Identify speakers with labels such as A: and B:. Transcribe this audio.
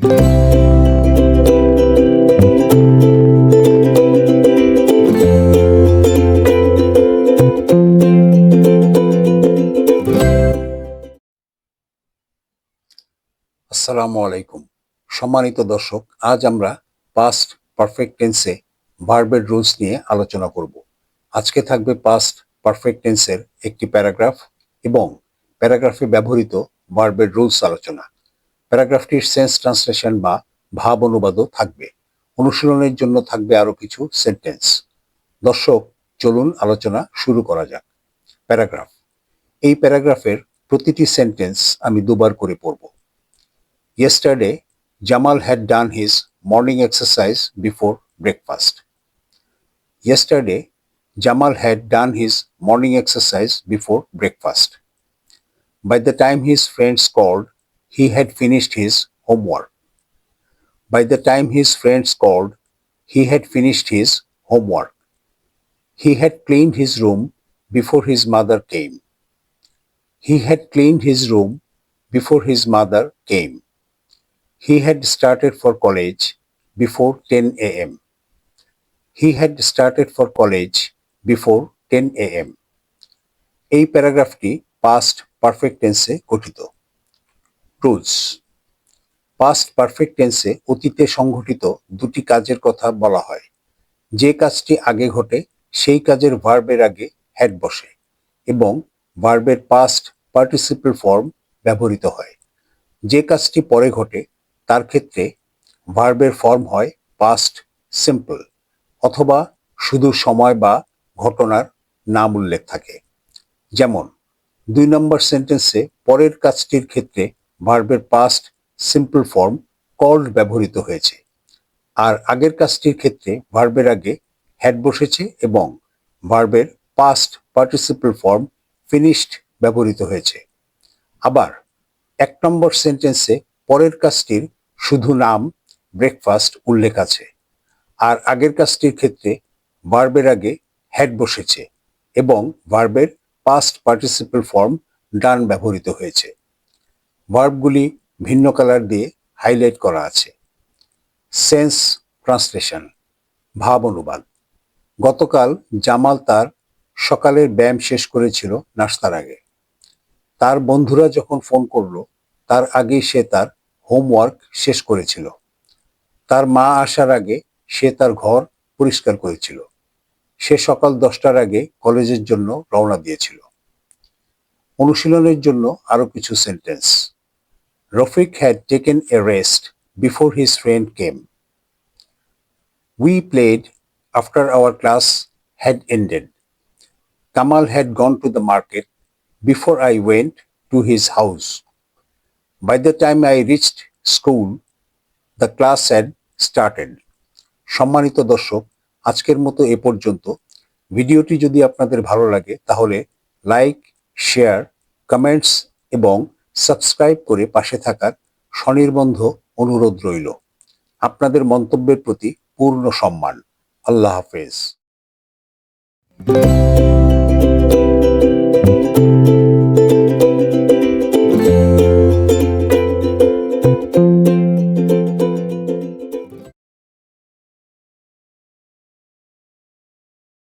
A: আসসালামু আলাইকুম। সম্মানিত দর্শক, আজ আমরা পাস্ট পারফেক্ট টেন্সে ভার্বের রুলস নিয়ে আলোচনা করব। আজকে থাকবে পাস্ট পারফেক্ট টেন্সের একটি প্যারাগ্রাফ এবং প্যারাগ্রাফে ব্যবহৃত ভার্বের রুলস আলোচনা। প্যারাগ্রাফটির সেন্স ট্রান্সলেশন বা ভাব অনুবাদও থাকবে। অনুশীলনের জন্য থাকবে আরও কিছু সেন্টেন্স। দর্শক, চলুন আলোচনা শুরু করা যাক। প্যারাগ্রাফ। এই প্যারাগ্রাফের প্রতিটি সেন্টেন্স আমি দুবার করে পড়ব। Yesterday Jamal had done his morning exercise before breakfast yesterday Jamal had done his morning exercise before breakfast by the time his friends called he had finished his homework. By the time his friends called, he had finished his homework. He had cleaned his room before his mother came. He had cleaned his room before his mother came. He had started for college before 10 a.m. He had started for college before 10 a.m. এই প্যারাগ্রাফটি past perfect টেন্সে গঠিত rules past perfect টেন্সে অতীতে সংঘটিত দুটি কাজের কথা বলা হয়। যে কাজটি আগে ঘটে, সেই কাজের ভার্বের আগে হ্যাড বসে এবং ভার্বের পাস্ট পার্টিসিপেল ফর্ম ব্যবহৃত হয়। যে কাজটি পরে ঘটে, তার ক্ষেত্রে ভার্বের ফর্ম হয় পাস্ট সিম্পল অথবা শুধু সময় বা ঘটনার নাম উল্লেখ থাকে। যেমন, দুই নম্বর সেন্টেন্সে পরের কাজটির ক্ষেত্রে ভার্বের পাস্ট সিম্পল ফর্ম কল্ড ব্যবহৃত হয়েছে। আর আগের কাজটির ক্ষেত্রে ভার্বের আগে হ্যাড বসেছে এবং ভার্বের পাস্ট পার্টিসিপল ফর্ম ফিনিশড ব্যবহৃত হয়েছে। আবার এক নম্বর সেন্টেন্সে পরের কাজটির শুধু নাম ব্রেকফাস্ট উল্লেখ আছে। আর আগের কাজটির ক্ষেত্রে ভার্বের আগে হ্যাড বসেছে এবং ভার্বের পাস্ট পার্টিসিপল ফর্ম ডান ব্যবহৃত হয়েছে। ভার্বগুলি ভিন্ন কালার দিয়ে হাইলাইট করা আছে। সেন্স ট্রান্সলেশন, ভাব অনুবাদ। গতকাল জামাল তার সকালের ব্যায়াম শেষ করেছিল নাস্তার আগে। তার বন্ধুরা যখন ফোন করল, তার আগেই সে তার হোমওয়ার্ক শেষ করেছিল। তার মা আসার আগে সে তার ঘর পরিষ্কার করেছিল। সে সকাল দশটার আগে কলেজের জন্য রওনা দিয়েছিল। অনুশীলনের জন্য আরও কিছু sentence. Rafiq had taken a rest before his friend came we played after our class had ended Kamal had gone to the market before I went to his house By the time I reached school, the class had started. সম্মানিত দর্শক আজকের মতো এ পর্যন্ত। ভিডিওটি যদি আপনাদের ভালো লাগে তাহলে লাইক শেয়ার কমেন্টস এবং সাবস্ক্রাইব করে পাশে থাকার স্বনির্বন্ধ অনুরোধ রইল। আপনাদের মন্তব্যের প্রতি পূর্ণ সম্মান। আল্লাহ হাফেজ।